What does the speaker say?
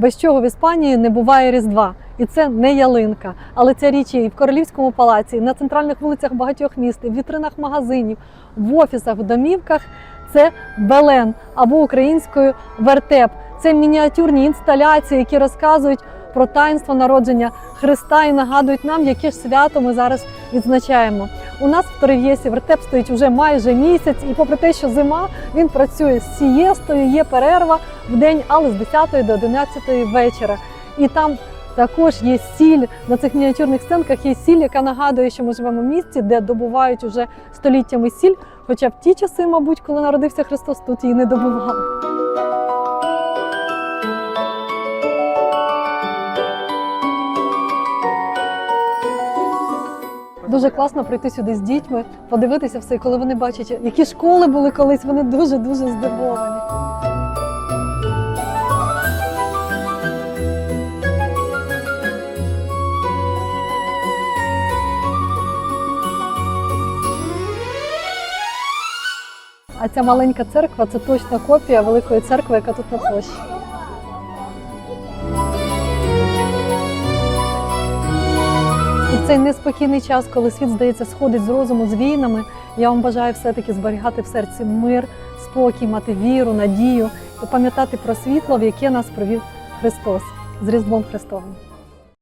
без чого в Іспанії не буває Різдва. І це не ялинка, але ця річ є і в королівському палаці, і на центральних вулицях багатьох міст, і в вітринах магазинів, в офісах, в домівках. Це Белен або українською вертеп. Це мініатюрні інсталяції, які розказують про таїнство народження Христа і нагадують нам, яке ж свято ми зараз відзначаємо. У нас в Торев'єсі вертеп стоїть уже майже місяць, і попри те, що зима, він працює з сієстою, є перерва в день, але з 10 до 11 вечора. І там також є сіль на цих мініатюрних сценках. Є сіль, яка нагадує, що ми живемо в місті, де добувають уже століттями сіль. Хоча в ті часи, мабуть, коли народився Христос, тут її не добували. Дуже класно прийти сюди з дітьми, подивитися все, коли вони бачать, які школи були колись, вони дуже дуже здивовані. А ця маленька церква це точна копія великої церкви, яка тут на площі. Цей неспокійний час, коли світ, здається, сходить з розуму з війнами, я вам бажаю все-таки зберігати в серці мир, спокій, мати віру, надію і пам'ятати про світло, в яке нас провів Христос з Різдвом Христовим.